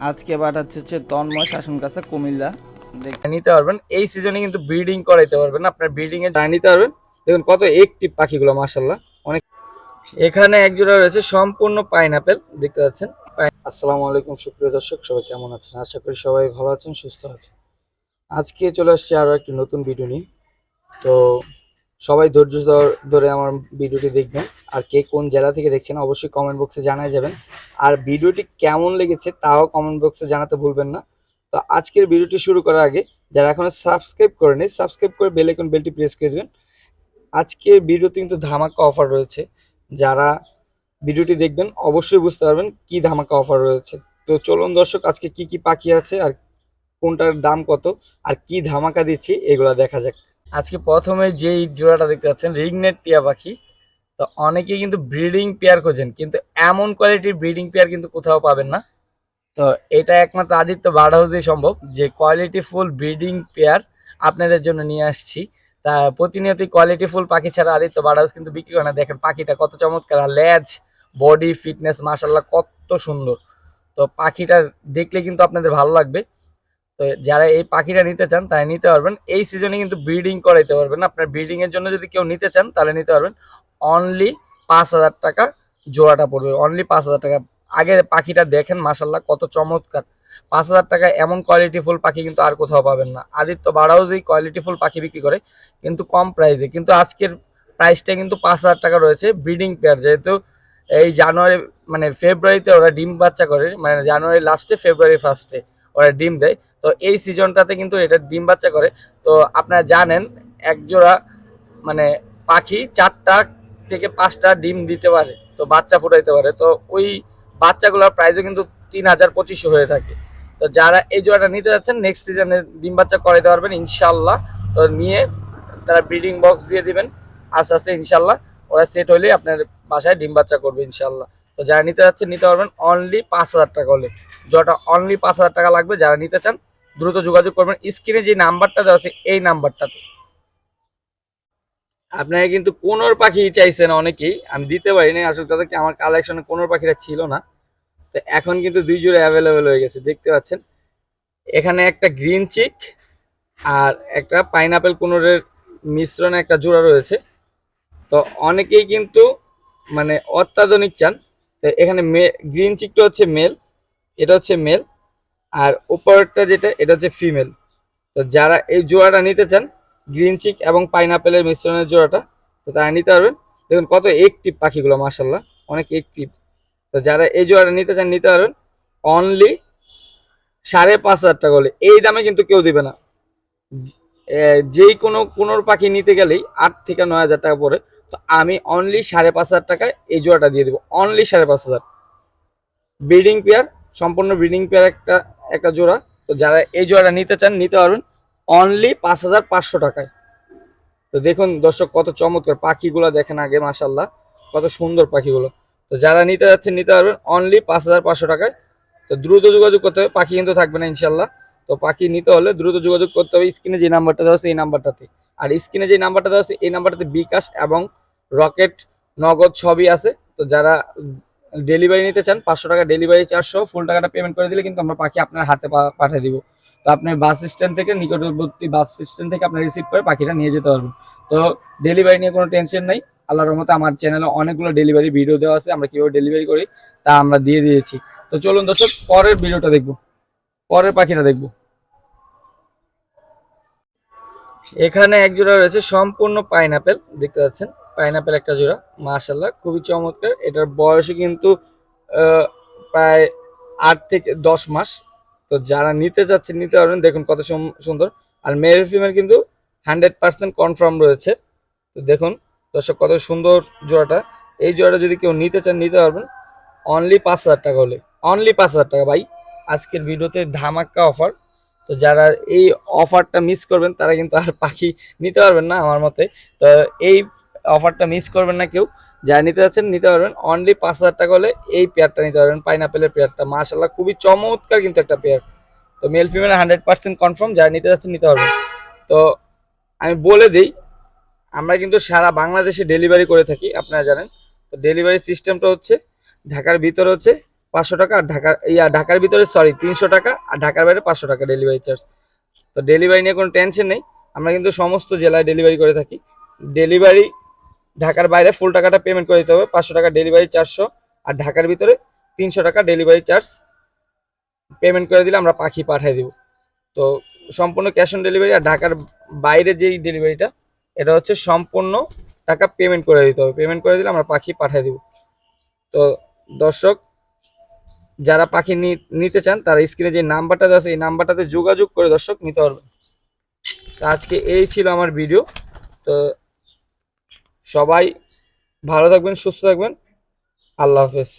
আজকে পাঠাচ্ছে হচ্ছে তন্ময় শাসন কাছে কুমিল্লা। দেখ- নিতে পারবেন এই সিজনে কিন্তু ব্রিডিং করাইতে পারবেন আপনার ব্রিডিং এ নিতে পারবেন। দেখুন কত একটি পাখিগুলো মাশাল্লাহ অনেক এখানে এক জোড়া রয়েছে সম্পূর্ণ পাইনাপেল দেখতে পাচ্ছেন? আসসালামু আলাইকুম সুপ্রিয় দর্শক সবাই কেমন আছেন? আশা করি সবাই ভালো আছেন সুস্থ আছেন। আজকে চলে আসছে আরও একটি নতুন ভিডিও নিয়ে। তো সবাই ধৈর্য ধরে আমার ভিডিওটি দেখবেন। আর কে কোন জেলা থেকে দেখছেন অবশ্যই কমেন্ট বক্সে জানাই যাবেন। আর ভিডিওটি কেমন লেগেছে তাও কমেন্ট বক্সে জানাতে ভুলবেন না। তো আজকের ভিডিওটি শুরু করার আগে, যারা এখনও সাবস্ক্রাইব করেনি সাবস্ক্রাইব করে বেল আইকন বেলটি প্রেস করে দেবেন। আজকের ভিডিওতে কিন্তু ধামাকা অফার রয়েছে। যারা ভিডিওটি দেখবেন, অবশ্যই বুঝতে পারবেন কি ধামাকা অফার রয়েছে। তো চলুন দর্শক, আজকে কি কি পাখি আছে আর কোনটার দাম কত, আর কি ধামাকা দিচ্ছি, এগুলা দেখা যাক। আজকে প্রথমে যেই জোড়াটা দেখতে পাচ্ছেন রিগনেট টিয়া পাখি, তো অনেকে কিন্তু ব্রিডিং পেয়ার খোঁজেন, কিন্তু এমন কোয়ালিটির ব্রিডিং পেয়ার কিন্তু কোথাও পাবেন না। তো এটা একমাত্র আদিত্য বার্ড হাউসেই সম্ভব, যে কোয়ালিটি ফুল ব্রিডিং পেয়ার আপনাদের জন্য নিয়ে আসছি। তা প্রতিনিয়তই কোয়ালিটি ফুল পাখি ছাড়া আদিত্য বার্ড হাউস কিন্তু বিক্রি করে না। দেখেন পাখিটা কত চমৎকার লেজ, বডি, ফিটনেস মাশাল্লাহ কত সুন্দর। তো পাখিটা দেখলে কিন্তু আপনাদের ভালো লাগবে। তো যারা এই পাখিটা নিতে চান তারা নিতে পারবেন। এই সিজনে কিন্তু ব্রিডিং করাইতে পারবেন। আপনার ব্রিডিং এর জন্য যদি কেউ নিতে চান তাহলে নিতে পারবেন। অনলি পাঁচ হাজার টাকা জোড়াটা পড়বে। অনলি পাঁচ হাজার টাকা। আগে পাখিটা দেখেন মাসাল্লাহ কত চমৎকার। পাঁচ হাজার টাকা এমন কোয়ালিটি ফুল পাখি কিন্তু আর কোথাও পাবেন না। আদিত্য বাড়াউজেই কোয়ালিটি ফুল পাখি বিক্রি করে, কিন্তু কম প্রাইসে কিন্তু আজকের প্রাইসটা কিন্তু পাঁচ হাজার টাকা রয়েছে ব্রিডিং পেয়ার যেহেতু এই জানুয়ারি মানে ফেব্রুয়ারিতে ওরা ডিম বাচ্চা করে মানে জানুয়ারি লাস্টে ফেব্রুয়ারি ফার্স্টে ওরা ডিম দেয়। তো এই সিজনটাতে কিন্তু এটা ডিম বাচ্চা করে। তো আপনারা জানেন, একজোড়া মানে পাখি চারটা থেকে পাঁচটা ডিম দিতে পারে, তো বাচ্চা ফুটাইতে পারে। তো ওই বাচ্চাগুলোর প্রাইসও কিন্তু তিন হাজার পঁচিশশো হয়ে থাকে। তো যারা এই জোড়াটা নিতে যাচ্ছেন নেক্সট সিজনে ডিম বাচ্চা করাইতে পারবেন ইনশাল্লাহ তো নিয়ে তারা ব্রিডিং বক্স দিয়ে দিবেন। আস্তে আস্তে ইনশাল্লাহ ওরা সেট হলে আপনার বাসায় ডিম বাচ্চা করবে ইনশাল্লাহ তো যারা নিতে যাচ্ছেন, নিতে পারবেন অনলি পাঁচ হাজার টাকা হলে। জোড়াটা অনলি পাঁচ হাজার টাকা লাগবে, যারা নিতে চান, দ্রুত যোগাযোগ করবেন। স্ক্রিনে যে নাম্বারটা দেওয়া আছে, এই নাম্বারটাতে। আপনারা কিন্তু কোনোর পাখি চাইছেন অনেকেই, আমি দিতে পারিনি, আসলে কথা কি আমার কালেকশনে কোনোর পাখিটা ছিল না। তো এখন কিন্তু দুই জোড়া অ্যাভেলেবেল হয়ে গেছে, দেখতে পাচ্ছেন। এখানে একটা গ্রিন চিক আর একটা পাইনাপেল কোনোরের মিশ্রণে একটা জোড়া রয়েছে। তো অনেকেই কিন্তু মানে অত্যাধুনিক চান এখানে গ্রিন চিকটা হচ্ছে মেল এটা হচ্ছে মেল আর উপরেরটা যেটা, এটা হচ্ছে ফিমেল তো যারা এই জোড়াটা নিতে চান গ্রিন চিক এবং পাইনাপেলের মিশ্রণের জোড়াটা, তো তারা নিতে পারবেন। দেখুন কত একটিভ পাখিগুলো মাসাল্লাহ অনেক একটিভ তো যারা এই জোড়াটা নিতে চান, নিতে পারবেন। অনলি সাড়ে পাঁচ হাজার টাকা হলে। এই দামে কিন্তু কেউ দিবে না। যেই কোনো কোনোর পাখি নিতে গেলেই আট থেকে নয় হাজার টাকা পড়ে। তো আমি অনলি সাড়ে পাঁচ হাজার টাকায় এই জোড়াটা দিয়ে দেবো। অনলি সাড়ে পাঁচ হাজার। ব্রিডিং পেয়ার সম্পূর্ণ ব্রিডিং পেয়ার একটা একটা জোড়া। তো যারা এই জোড়াটা নিতে চান, নিতে পারবেন অনলি পাঁচ হাজার পাঁচশো টাকায়। তো দেখুন দর্শক, কত চমৎকার পাখিগুলো দেখেন আগে মাসাল্লাহ কত সুন্দর পাখিগুলো। তো যারা নিতে যাচ্ছেন, নিতে পারবেন অনলি পাঁচ হাজার পাঁচশো টাকায়। তো দ্রুত যোগাযোগ করতে হবে, পাখি কিন্তু থাকবে না ইনশাল্লাহ তো পাখি নিতে হলে দ্রুত যোগাযোগ করতে হবে, স্ক্রিনে যে নাম্বারটা দেওয়া এই নাম্বারটাতে। আর স্ক্রিনে যে নাম্বারটা দেওয়া আছে, এই নাম্বারটাতে বিকাশ এবং রকেট নগদ সবই আছে। তো যারা ডেলিভারি নিতে চান, পাঁচশো টাকা ডেলিভারি চারশো ফুল টাকাটা পেমেন্ট করে দিলে কিন্তু আমরা পাখি আপনার হাতে পাঠিয়ে দিব। তো আপনি বাস স্ট্যান্ড থেকে, নিকটবর্তী বাস স্ট্যান্ড থেকে আপনি রিসিভ করে পাখিটা নিয়ে যেতে পারবেন। তো ডেলিভারি নিয়ে কোনো টেনশন নাই। আল্লাহর রহমতে আমার চ্যানেলে অনেকগুলো ডেলিভারি ভিডিও দেওয়া আছে, আমরা কীভাবে ডেলিভারি করি তা আমরা দিয়ে দিয়েছি। তো চলুন দর্শক, পরের ভিডিওটা দেখব। পরের পাখিটা দেখব। এখানে এক জোড়া রয়েছে সম্পূর্ণ পাইনাপেল, দেখতে পাচ্ছেন? পাইনাপেল একটা জোড়া মাশাল্লাহ খুবই চমৎকার। এটার বয়সে কিন্তু প্রায় আট থেকে দশ মাস। তো যারা নিতে চাচ্ছেন, নিতে পারবেন। দেখুন কত সুন্দর। আর মেল ফিমেল কিন্তু হান্ড্রেড পার্সেন্ট কনফার্ম রয়েছে। তো দেখুন, দর্শক, কত সুন্দর জোড়াটা। এই জোড়াটা যদি কেউ নিতে চান, নিতে পারবেন। অনলি পাঁচ হাজার টাকা হলে। অনলি পাঁচ হাজার টাকা, ভাই। আজকের ভিডিওতে ধামাক্কা অফার তো যারা এই অফারটা মিস করবেন, তারা কিন্তু আর পাখি নিতে পারবেন না আমার মতে। তো এই অফারটা মিস করবেন না কেউ। যারা নিতে যাচ্ছেন, নিতে পারবেন। অনলি পাঁচ হাজার টাকা হলে এই পেয়ারটা নিতে পারবেন পাইনাপেলের পেয়ারটা মাশাল্লাহ খুবই চমৎকার কিন্তু একটা পেয়ার তো male female hundred percent confirm যারা নিতে যাচ্ছেন, নিতে পারবেন। তো আমি বলে দিই, আমরা কিন্তু সারা বাংলাদেশে ডেলিভারি করে থাকি, আপনারা জানেন। তো ডেলিভারি সিস্টেমটা হচ্ছে, ঢাকার ভিতরে হচ্ছে পাঁচশো টাকা আর ঢাকার, ইয়া, ঢাকার ভিতরে সরি তিনশো টাকা আর ঢাকার বাইরে পাঁচশো টাকা ডেলিভারি চার্জ তো ডেলিভারি নিয়ে কোনো টেনশন নেই। আমরা কিন্তু সমস্ত জেলায় ডেলিভারি করে থাকি। ডেলিভারি ঢাকার বাইরে ফুল টাকাটা পেমেন্ট করে দিতে হবে। পাঁচশো টাকা ডেলিভারি চারশো আর ঢাকার ভিতরে তিনশো টাকা ডেলিভারি চার্জ পেমেন্ট করে দিলে আমরা পাখি পাঠিয়ে দিব। তো সম্পূর্ণ ক্যাশ অন ডেলিভারি আর ঢাকার বাইরে যেই ডেলিভারিটা এটা হচ্ছে সম্পূর্ণ টাকা পেমেন্ট করে দিতে হবে। পেমেন্ট করে দিলে আমরা পাখি পাঠিয়ে দিব। তো দর্শক যারা পাখি নিতে চান, তারা স্ক্রিনে যে নাম্বারটা দেওয়া আছে, এই নাম্বারটাতে যোগাযোগ করে দর্শক নিতে পারবে তো আজকে এই ছিল আমার ভিডিও। তো সবাই ভালো থাকবেন, সুস্থ থাকবেন। আল্লাহ হাফেজ।